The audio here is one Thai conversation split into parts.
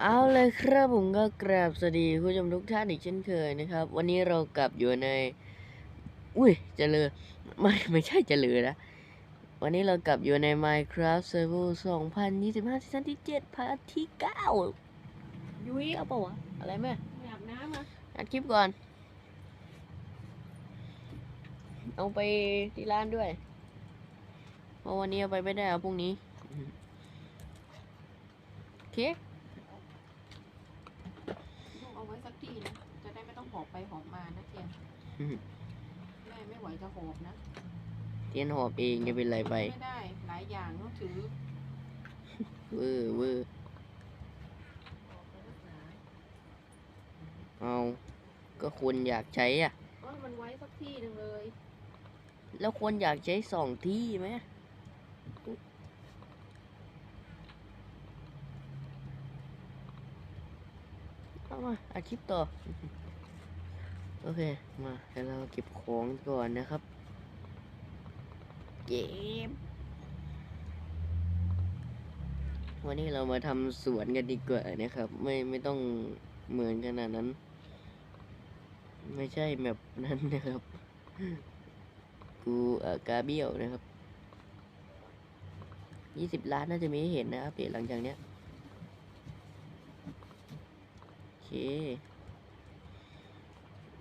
เอาเลยครับผมก็กราบสวัสดีคุณผู้ชมทุกท่านอีกเช่นเคยนะครับ วันนี้เรากลับอยู่ใน อุ้ยเจริญไม่ไม่ใช่เจริญนะ วันนี้เรากลับอยู่ใน Minecraft Server 2025ซีซั่นที่7พาร์ทที่9ยุ้ยเก้าปะวะ อะไรแม่ไปอาบน้ำมาอัดคลิปก่อน เอาไปที่ร้านด้วย เพราะวันนี้เอาไปไม่ได้เอาพรุ่งนี้โอเค ต้องเอาไว้สัก ทีนะ จะได้ไม่ต้องหอบไปหอบมานะเทียนอืมแม่ไม่ไหวจะหอบนะ เทียนหอบเองจะเป็นไรไปไม่ได้หลายอย่างต้องถือเวอร์เวอร์หอบไปนักหนาเอา ก็ควรอยากใช้อะ เออมันไว้สักที่หนึ่งเลย แล้วควรอยากใช้สองที่ไหม เอามาอาคลิปต่อ โอเค มาเดี๋ยวเราเก็บของก่อนนะครับ เก็บ วันนี้เรามาทำสวนกันดีกว่านะครับ ไม่ไม่ต้องเหมือนขนาดนั้น ไม่ใช่แบบนั้นนะครับ กูเอ่อกาเบี้ยวนะครับยี่สิบล้านน่าจะมีให้เห็นนะอัปเดตหลังจากเนี้ย โอเค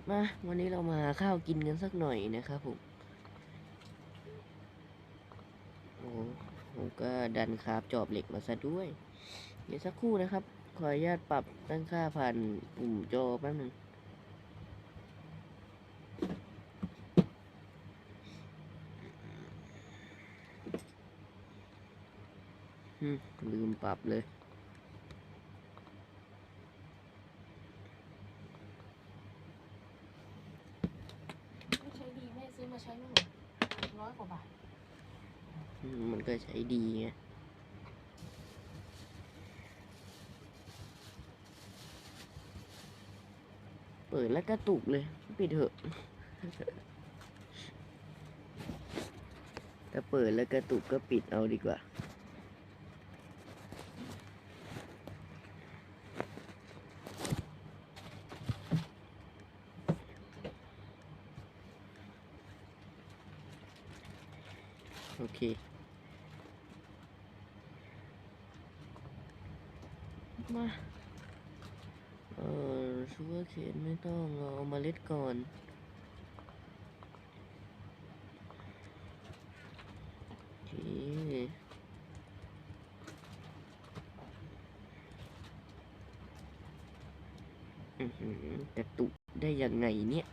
มาวันนี้เรามาข้าวกินกันสักหน่อยนะครับผมโอ้ผมก็ดันคราบจอบเหล็กมาซะด้วย เดี๋ยวสักครู่นะครับ ขออนุญาตปรับตั้งค่าผ่านปุ่มจอแป๊บนึงลืมปรับเลย ไม่ใช้ดีแม่ซื้อมาใช้มั่งร้อยกว่าบาท อื มันก็ใช้ดีไงเปิดแล้วกระตุกเลย ปิดเถอะ ถ้าเปิดแล้วกระตุกก็ปิดเอาดีกว่าโอเค มา เออชูเกอร์เคนไม่ต้องเอาเมล็ดก่อนโอเคกระตุกได้ยังไงเนี่ย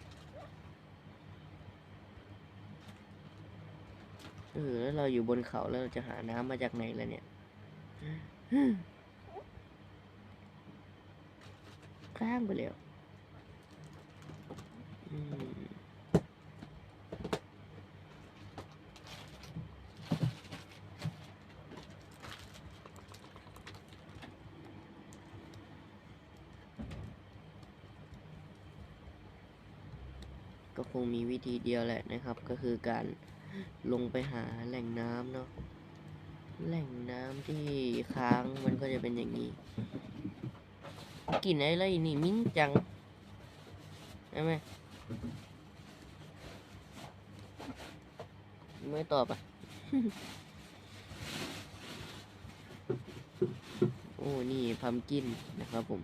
เออ แล้วเราอยู่บนเขาแล้วเราจะหาน้ำมาจากไหนล่ะเนี่ย ข้างไปแล้วก็คงมีวิธีเดียวแหละนะครับ ก็คือการลงไปหาแหล่งน้ำเนาะแหล่งน้ำที่ค้างมันก็จะเป็นอย่างนี้ กลินอะไรนี่มิ้นจังใช่ไหมไม่ตอบอะ โอ้ นี่พัมกินนะครับผม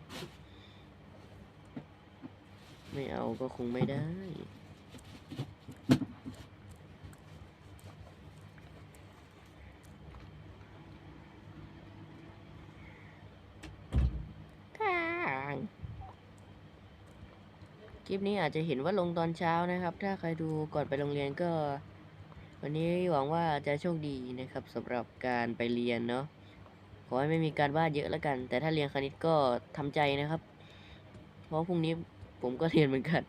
ไม่เอาก็คงไม่ได้ ข้าง คลิปนี้อาจจะเห็นว่าลงตอนเช้านะครับ ถ้าใครดูก่อนไปโรงเรียนก็ วันนี้หวังว่าจะโชคดีนะครับสำหรับการไปเรียนเนาะขอให้ไม่มีการบ้านเยอะแล้วกัน แต่ถ้าเรียนคณิตก็ทำใจนะครับ เพราะพรุ่งนี้ผมก็เรียนเหมือนกัน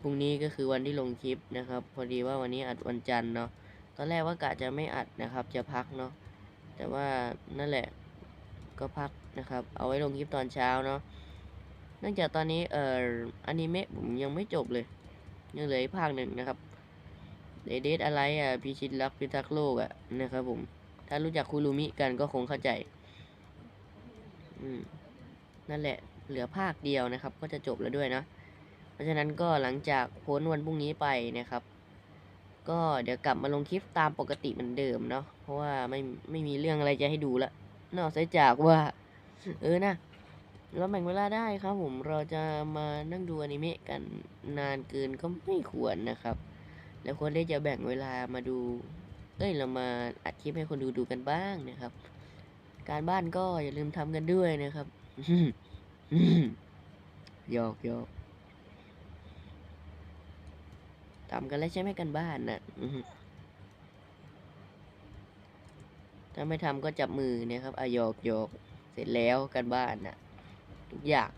พรุ่งนี้ก็คือวันที่ลงคลิปนะครับ พอดีว่าวันนี้อัดวันจันทร์เนาะตอนแรกว่ากะจะไม่อัดนะครับ จะพักเนาะแต่ว่านั่นแหละก็พักนะครับ เอาไว้ลงคลิปตอนเช้าเนาะ เนื่องจากตอนนี้เอ่ออนิเมะผมยังไม่จบเลย ยังเหลืออีกภาคหนึ่งนะครับเดเดทอะไรอะพิชิตรักพิทักษ์โลกอะนะครับผม ถ้ารู้จักคูรูมิกันก็คงเข้าใจ อืม นั่นแหละ เหลือภาคเดียวนะครับ ก็จะจบแล้วด้วยนะ เพราะฉะนั้นก็หลังจากพ้นวันพรุ่งนี้ไปนะครับ ก็เดี๋ยวกลับมาลงคลิปตามปกติเหมือนเดิมเนาะ เพราะว่าไม่ไม่มีเรื่องอะไรจะให้ดูละ นอกจากว่า เออนะ เราแบ่งเวลาได้ครับผมเราจะมานั่งดูอนิเมะกันนานเกินก็ไม่ควรนะครับ แล้วควรได้จะแบ่งเวลามาดู เอ้ยเรามาอัดคลิปให้คนดูดูกันบ้างนะครับ การบ้านก็อย่าลืมทำกันด้วยนะครับหยอกหยอกทำกันแล้วใช่ไหมกันบ้านนะถ้าไม่ทำก็จับมือนะครับอะหยอกหยอกเสร็จแล้วกันบ้านนะ ทุกอย่าง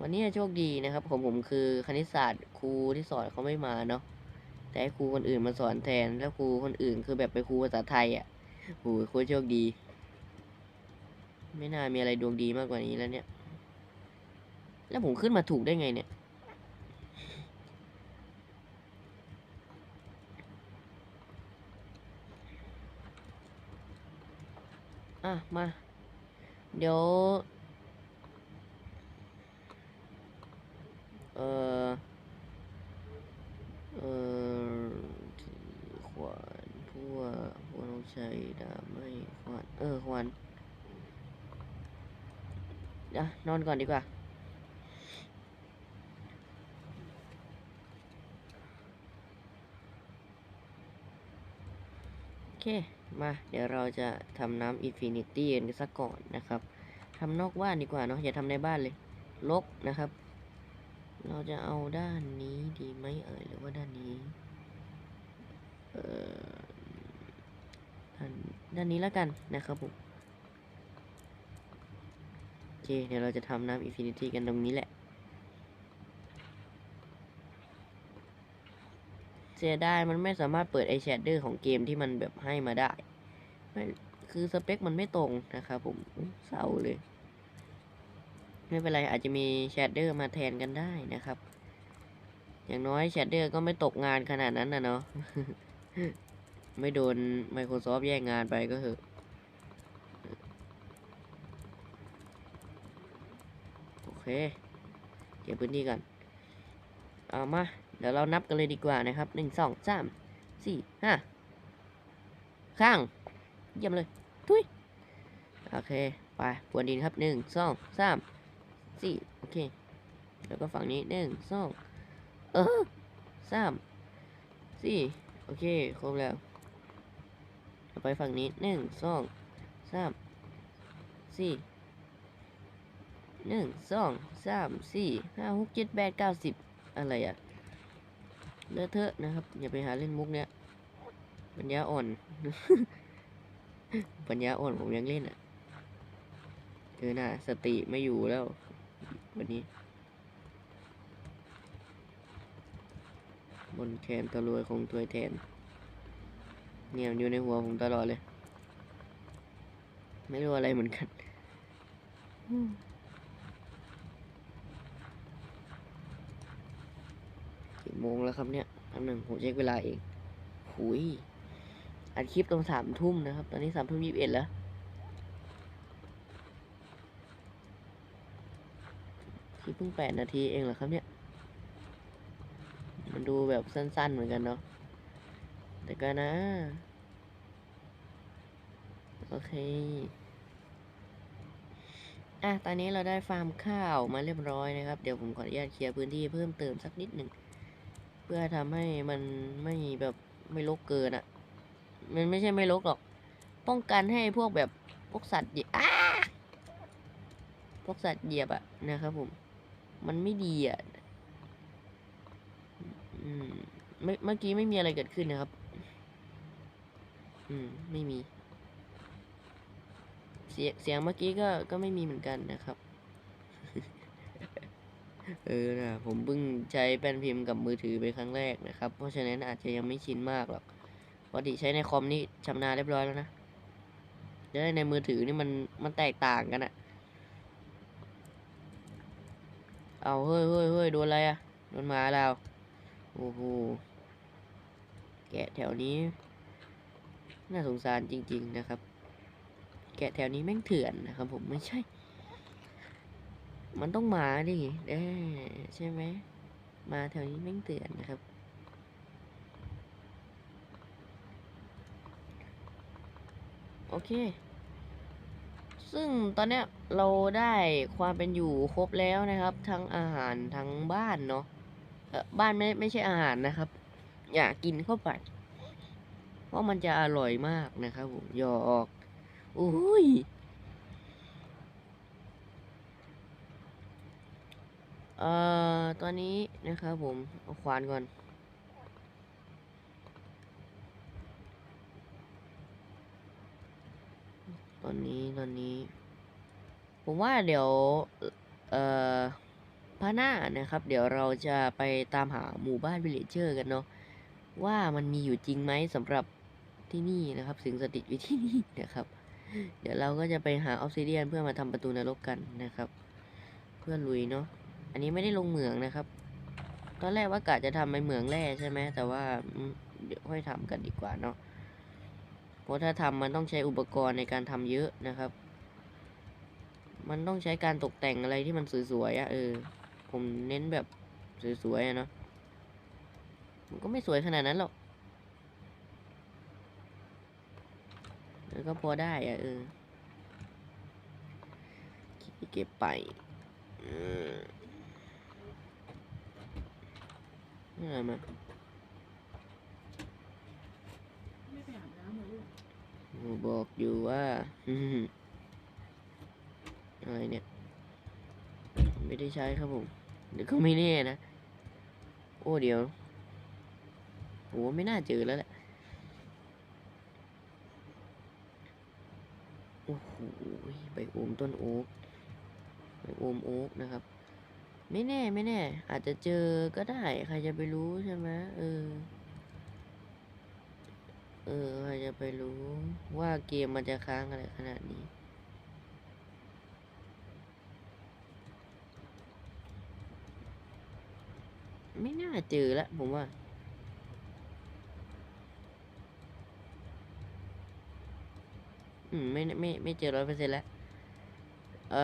วันนี้โชคดีนะครับผมผมคือคณิตศาสตร์ครูที่สอนเขาไม่มาเนาะแต่ให้ครูคนอื่นมาสอนแทนแล้วครูคนอื่นคือแบบไปครูภาษาไทยอะโหโคตรโชคดี ไม่น่ามีอะไรดวงดีมากกว่านี้แล้วเนี่ย แล้วผมขึ้นมาถูกได้ไงเนี่ยอะมา เดี๋ยว เออเออถือขวานพวกพวกน้องชายดาไม่ขวานเออขวานเดี๋ยวนอนก่อนดีกว่า โอ เค มาเดี๋ยวเราจะทำน้ำอินฟินิตี้กันสักก่อนนะครับทำนอกบ้านดีกว่าเนาะอย่าทำในบ้านเลยลกนะครับ เราจะเอาด้านนี้ดีไหมเอ่ยหรือว่าด้านนี้เอ่อด้านด้านนี้แล้วกันนะครับผมโอเคเดี๋ยวเราจะทำน้ำอินฟินิตี้กันตรงนี้แหละ เสียดายมันไม่สามารถเปิดไอแชดเดอร์ของเกมที่มันแบบให้มาได้ไม่คือสเปคมันไม่ตรงนะครับผมเศร้าเลย ไม่เป็นไรอาจจะมีแชดเดอร์มาแทนกันได้นะครับ อย่างน้อยแชดเดอร์ก็ไม่ตกงานขนาดนั้นนะเนาะไม่โดน Microsoft แย่งงานไปก็เถอะโอเค เก็บพื้นที่กัน เอามา เดี๋ยวเรานับกันเลยดีกว่านะครับหนึ่งสองสามสี่ห้าข้าง เยี่ยมเลยทุยโอเค ไปปวนดินครับหนึ่งสองสามสี่โอเค แล้วก็ฝั่งนี้หนึ่งสองเออสามสี่โอเค ครบแล้วต่อไปฝั่งนี้หนึ่งสองสามสี่หนึ่งสองสามสี่ห้าหกเจ็ดแปดเก้าสิบอะไรอะ เลอะเทอะนะครับ อย่าไปหาเล่นมุกเนี้ยปัญญาอ่อน ปัญญาอ่อนผมยังเล่นอะเจอหน้าสติไม่อยู่แล้ว วันนี้ บนแคนตะรวยคงถวแทน เนี่ยอยู่ในหัวผมตลอดเลย ไม่รู้อะไรเหมือนกัน โมงแล้วครับเนี่ยแป๊บหนึ่งผมเช็คเวลาเองหุยอัดคลิปตรงสามทุ่มนะครับ ตอนนี้สามทุ่มยี่สิบเอ็ดแล้วคลิปเพิ่งแปดนาทีเองเหรอครับเนี่ย มันดูแบบสั้น ๆ เหมือนกันเนาะ แต่ก็นะ โอเค อะ ตอนนี้เราได้ฟาร์มข้าวมาเรียบร้อยนะครับ เดี๋ยวผมขออนุญาตเคลียร์พื้นที่เพิ่มเติมสักนิดหนึ่ง เพื่อทำให้มันไม่แบบไม่รกเกินอะ่ะ มันไม่ใช่ไม่รกหรอก ป้องกันให้พวกแบบพวกสัตว์เหยียบพวกสัตว์เหยียบอะนะครับผม มันไม่ดีอะอืมไม่เมื่อกี้ไม่มีอะไรเกิดขึ้นนะครับ อืม ไม่มี เสียงเสียงเมื่อกี้ก็ก็ไม่มีเหมือนกันนะครับ เออนะผมเพิ่งใช้แป้นพิมพ์กับมือถือเป็นครั้งแรกนะครับ เพราะฉะนั้นอาจจะยังไม่ชินมากหรอกปกติใช้ในคอมนี่ชำนาญเรียบร้อยแล้วนะแล้ในมือถือนี่มันมันแตกต่างกันอะเอาเฮ้ยเฮ้ยเฮ้ยโดนอะไรอะโดนหมาแล้วโอ้โหแกะแถวนี้ น่าสงสารจริง ๆนะครับ แกะแถวนี้แม่งเถื่อนนะครับผมไม่ใช่ มันต้องมาดิเอ้ใช่ไหม มาแถวนี้แม่งเถื่อนนะครับ โอเค ซึ่งตอนเนี้ยเราได้ความเป็นอยู่ครบแล้วนะครับ ทั้งอาหารทั้งบ้านเนาะบ้านไม่ไม่ใช่อาหารนะครับ อยากกินเข้าไปเพราะมันจะอร่อยมากนะครับผมหยอกอุ้ยเอ่อ ตอนนี้นะครับผม เอาควานก่อน ตอนนี้ตอนนี้ ผมว่าเดี๋ยว เอ่อพาหน้านะครับ เดี๋ยวเราจะไปตามหาหมู่บ้านวิลเลจเจอร์กันเนาะว่ามันมีอยู่จริงไหมสำหรับที่นี่นะครับ สิงสถิตอยู่ที่นี่นะครับ เดี๋ยวเราก็จะไปหาออฟซิเดียนเพื่อมาทำประตูนรกกันนะครับ เพื่อลุยเนาะ อันนี้ไม่ได้ลงเหมืองนะครับ ตอนแรกว่ากะจะทำเป็นเหมืองแร่ใช่ไหมแต่ว่าเดี๋ยวค่อยทำกันดีกว่าเนาะเพราะถ้าทำมันต้องใช้อุปกรณ์ในการทำเยอะนะครับ มันต้องใช้การตกแต่งอะไรที่มันสวยๆอะ่ะเออ ผมเน้นแบบสวยๆอะเนาะมันก็ไม่สวยขนาดนั้นหรอกแต่ก็พอได้อะ่ะเออเก็บไปเออ นี่อะไรมาไม่ไปอาบน้ำเลยลูกโอ้บอกอยู่ว่า อืมอะไรเนี่ย ไม่ได้ใช้ครับผม เดี๋ยวก็ไม่แน่นะ โอ้เดี๋ยวโอ้ไม่น่าเจอแล้วแหละ โอ้โห ใบโอมต้นโอ๊กใบโอมโอ๊กนะครับ ไม่แน่ไม่แน่ อาจจะเจอก็ได้ ใครจะไปรู้ใช่ไหมเออ เออ ใครจะไปรู้ว่าเกมมันจะค้างอะไรขนาดนี้ ไม่น่าเจอแล้วผมว่าอืมไม่ไม่ไม่เจอร้อยเปอร์เซ็นต์แล้วเออ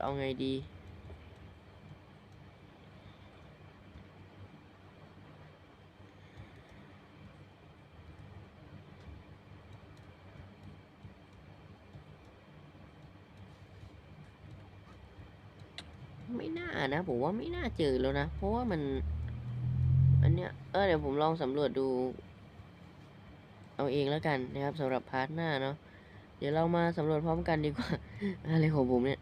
เอาไงดี ไม่น่านะ ผมว่าไม่น่าเจอแล้วนะ เพราะว่ามัน อันเนี้ย เออเดี๋ยวผมลองสำรวจดู เอาเองแล้วกันนะครับสำหรับพาร์ทหน้าเนาะ เดี๋ยวเรามาสำรวจพร้อมกันดีกว่า อะไรของผมเนี่ย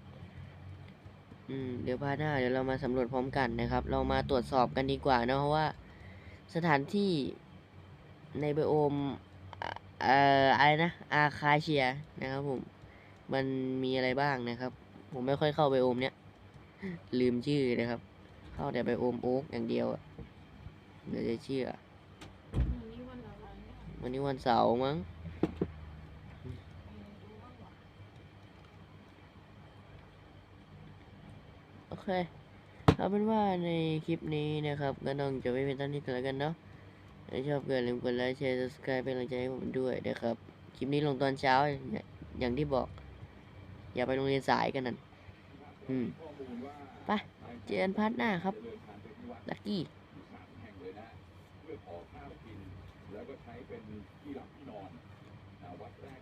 อืม เดี๋ยวพาร์ทหน้าเดี๋ยวเรามาสำรวจพร้อมกันนะครับ เรามาตรวจสอบกันดีกว่าเนะเพราะว่าสถานที่ในไบโอมอะเอ่อ อะไรนะ อาคาเชียนะครับผม มันมีอะไรบ้างนะครับ ผมไม่ค่อยเข้าไบโอมเนี้ย ลืมชื่อนะครับ เข้าแต่ไบโอมโอ๊กอย่างเดียวอะเดี๋ยวจะเชื่อ วันนี้วันอะไรเนี่ยวันนี้วันเสาร์มั้งเออดูบ้างวะโอเคเอาเป็นว่าในคลิปนี้นะครับ ก็ต้องจะไม่เป็นต้นนี้กันแล้วกันเนาะถ้าชอบก็อย่าลืมกดไลค์แชร์ subscribe เป็นกำลังใจให้ผมด้วยนะครับ คลิปนี้ลงตอนเช้าอย่าอย่างที่บอก อย่าไปโรงเรียนสายกันนั่น อืมไปเจอกันพาร์ทหน้าครับ ลักกี้แห่งเลยนะเพื่อขอข้าวกินแล้วก็ใช้เป็นที่หลับที่นอนอ่าวัดแรก